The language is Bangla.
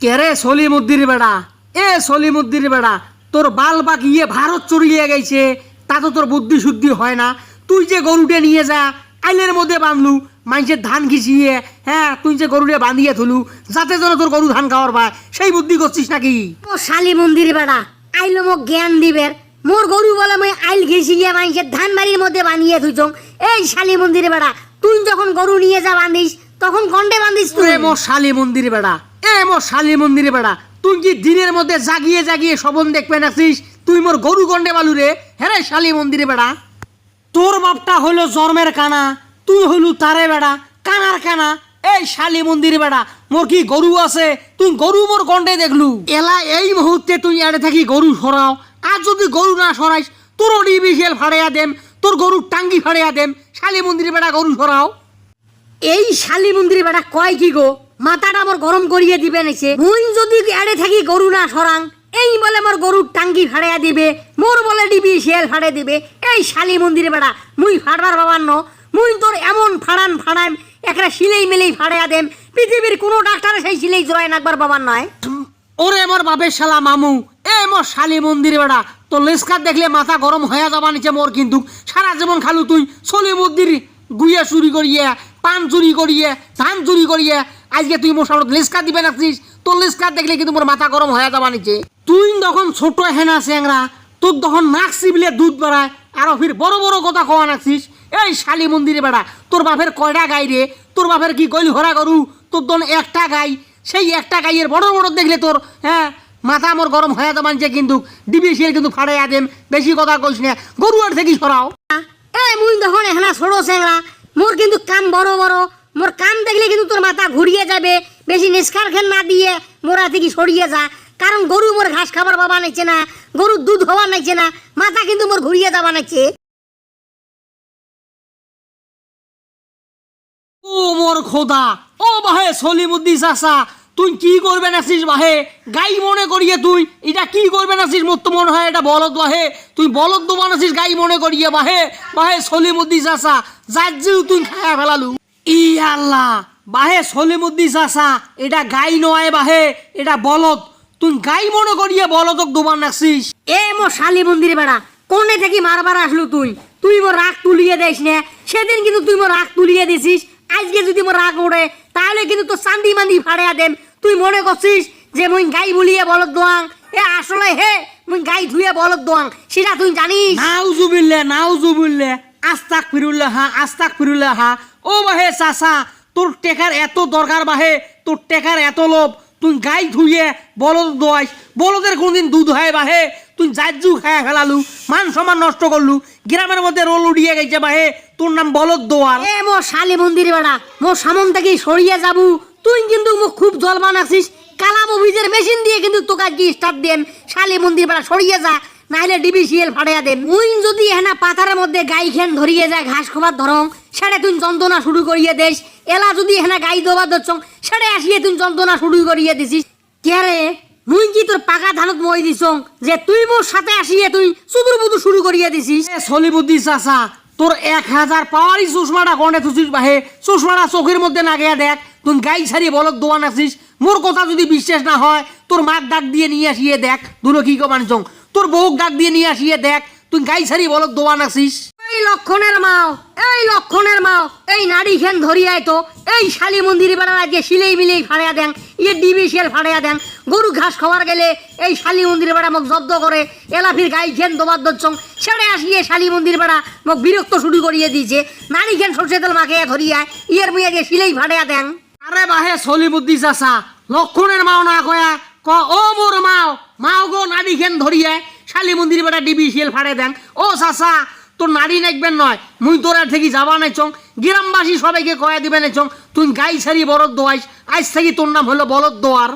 কেরে সলিমুদ্দির বেড়া? এ সলিমুদ্দির বেড়া তোর বাল বাকিয়ে ভারত চড়িয়ে গেছে তা তো তোর বুদ্ধি শুদ্ধি হয় না। তুই যে গরুটে নিয়ে যা আইলের মধ্যে বাঁধলু মানুষের ধান ঘিচিয়ে হ্যাঁ তুই যে গরুটে বাঁধিয়ে থুলু যাতে যেন তোর গরু ধান খাওয়ার পায়। সেই বুদ্ধি করছিস নাকি? ও শালি মন্দির বেড়া আইলো মোক জ্ঞান দিবের মোর গরু বলে মই আইল ঘেসি গিয়ে মানুষের ধান বাড়ির মধ্যে বানিয়ে থুইছং। এই শালি মন্দির বেড়া তুই যখন গরু নিয়ে যা বান্ধিস তখন গন্ডে বান্ধিস তুই। মোর শালি মন্দির বেড়া এ মোর শালি মন্দির বেড়া তুই কি দিনের মধ্যে জাগিয়ে জাগিয়ে শবন দেখবে নাছিস তুই মোর গরু গন্ডে বালু রে হ্যাঁ শালি মন্দির বেড়া। তোর বাপটা হলো জন্মের কানা তুই হলু তারে বেড়া কানার কানা এই শালি মন্দির বেড়া। মোর কি গরু আছে? তুই গরু মোর গন্ডে দেখলু। এলা এই মুহূর্তে তুই এড়ে থাকি গরু সরাও। আর যদি গরু না সরাইস তোর ডিবিশিয়াল ফাড়াইয়া দেম তোর গরুর টাঙ্গি ফাড়াইয়া দেম। শালি মন্দির বেড়া গরু সরাও। এই শালি মন্দির বেটা কয় কি গো? মাথাটা আমার গরম করিয়ে দিবে নেছে মুই যদি এড়ে থাকি গরু না সরাং, এই বলে মোর গরুর টাঙ্গি ফাড়াইয়া দিবে, মোর বলে ডিবি শেল ফাড়ে দিবে। এই শালি মন্দির বেড়া, মুই ফাড়বার বাবার ন, মুই তোর এমন ফাড়ান ফাড়াম একটা সিলেই মেলেই ফাড়াইয়া দেম। পৃথিবীর কোনো ডাক্তারে সেই সিলেই জোড়ায় নাকবার বাবার নয়। ওরে মোর বাপের শালা মামু, এ মোর শালি মন্দির বেড়া তো লেসকার দেখলে মাথা গরম হয়ে যাবা নিচে মোর কিন্তু। সারা জীবন খালু তুই সলি মন্দির গুইয়া চুরি করিয়ে, পান চুরি করিয়ে, ধান চুরি করিয়ে আজকে তুই মোর সামনে লেসকার দিবে নাচিস তোর লেসকার দেখলে কিন্তু মোর মাথা গরম হয়ে যাবা নিচে। তুই যখন ছোট হেনা চেংরা তোর তখন নাক চিবলে দুধ বাড়ায়, আর ফির বড় বড় কথা কওয়া নাচিস এই শালি মন্দিরে বেড়া, তোর বাপের কয়টা গাই রে? তোর বাপের কি গইল হরা গরু? তোর দন একটা গাই। সেই একটা গাইয়ের বড় বড় দেখলে তোর হ্যাঁ মাথা আমার গরম হয়ে তো মানছে কিন্তু ডিবিসিএল কিন্তু ফাড়াইয়া দেম, বেশি কথা কইস না। গরু আর থেকে সরাও। এই মুই তখন এখানে ছোট চেংড়া মোর কিন্তু কাম বড় বড়। মোর কাম দেখলে কিন্তু তোর মাথা ঘুরিয়ে যাবে। বেশি নিষ্কার খেন না দিয়ে মোরা থেকে সরিয়ে যা। কারণ গরু মোর ঘাস খাবার বাবা নাইছে না, গরুর দুধ হওয়া নাইছে না, মাথা কিন্তু মোর ঘুরিয়ে যাবা নাইছে ও মোর খোদা, ও বাহে সলিমুদ্দি চাচা, তুই কি করবে নাছিস বাহে? গাই মনে করিয়ে তুই, এটা কি করবে নাছিস মোর তো মনে হয় এটা বলদ বাহে? তুই বলদ তো বানাছিস গাই মনে করিয়ে বাহে বাহে সলিমুদ্দি চাচা যার তুই খায়া ফেলালু। ই আল্লাহ বাহে সলিমুদ্দি চাচা এটা গাই নয় বাহে এটা বলদ। তুই গাই মনে করিয়ে বলদক দোবান নাছিস এ মোর শালি মন্দির বেড়া কোনে থেকে মারবার আসলু তুই? তুই মোর রাগ তুলিয়ে দিস না। সেদিন কিন্তু তুই মোর রাগ তুলিয়ে দিছিস। আজকে যদি মোর রাগ ওড়ে তাহলে কিন্তু তোর চান্দি মান্দি ফাড়িয়া দেন তুই মনে করছিস যে মুই গাই বলিয়ে বলদ দোয়াং? এ আসলে হে মুই গাই ধুয়ে বলদ দোয়াং। সেটা তুই জানিস? নাও জুবিল্লে নাও জুবিল্লে আস্তাক ফিরুল্লে হা আস্তাক ফিরুল্লে হা ও বাহে চাচা, তোর টেকার এত দরকার বাহে, তোর টেকার এত লোভ। তুই গাই ধুইয়ে বলদ দোয়াইস। বলদের কোনদিন দুধ হয় বাহে, তুই জাজু খায় ফেলালু, মান সম্মান নষ্ট করলু। গ্রামের মধ্যে রোল উড়িয়ে গেছে বাহে, তোর নাম বলদ দোয়ার। এ মো শালি মন্দির বেড়া মোর সামন থেকে সরিয়ে যাবু। তুই কিন্তু মুখ খুব জল বানাছিস কালাম অভিজের মেশিন দিয়ে কিন্তু তোকে আজকে স্টার্ট দেন শালি মন্দির বেড়া, সরিয়ে যা। নাহলে ডিবিসিএল ফাড়িয়া দেন মুই যদি হেনা পাথারের মধ্যে গাই খেন ধরিয়ে যায় ঘাস খাবার ধরং সেটা তুই যন্ত্রণা শুরু করিয়ে দেস। এলা যদি হেনা গাই দোবা ধরছং সেটা আসিয়ে তুই যন্ত্রণা শুরু করিয়ে দিছিস। কে রে? মুই কি তোর পাকা ধানত মই দিছং যে তুই মোর সাথে আসিয়ে তুই চুদুর বুদুর শুরু করিয়ে দিছিস? এ সলিবুদ্দি চাচা তোর এক হাজার পাওয়ারই চশমাটা কনে থুছিস বাহে চশমাটা চোখের মধ্যে না গিয়া দেখ তুই গাই ছাড়িয়ে বলদ দোয়ান আছিস। মোর কথা যদি বিশ্বাস না হয় তোর মাক ডাক দিয়ে নিয়ে আসিয়ে দেখ দুলো কি কমান চং তোর বউক ডাক দিয়ে নিয়ে আসিয়ে দেখ তুই গাই ছাড়িয়ে বলদ দোয়ান আছিস? এই লক্ষণের মাও এই লক্ষণের মাও এই নারী খেন ধরিয়াই তো এই শালি মন্দির বেড়ার আজকে সিলেই মিলেই ফাড়িয়া দেন ইয়ে ডিবি শেল ফাড়িয়া দেন। গরু ঘাস খাওয়ার গেলে এই শালি মন্দির বেড়া মোক জব্দ করে এলাফির গাই খেন দোবার দচ্ছং। সেড়ে আসিয়ে শালি মন্দির বেড়া মোক বিরক্ত শুরু করিয়ে দিয়েছে। নারী খেন সরষে তেল মাখিয়া ধরিয়া ইয়ের মুই আজকে সিলেই ফাড়িয়া দেন। আরে বাহে সলিবুদ্দি চাচা লক্ষণের মাও না কয়া ক, ও মোর মাও মাও গো নারী খেন ধরিয়ে, শালি মন্দির বেটা ডিবি সিএল ফাড়ে দেন। ও চাচা, তোর নারী নাকবেন নয়, মুই তোর থেকে যাবা নাই চং। গ্রামবাসী সবাইকে কয়া দিবেন চং, তুই গাই ছাড়ি বলদ দোয়াইস, আজ থেকে তোর নাম হলো বলদ দোয়ার।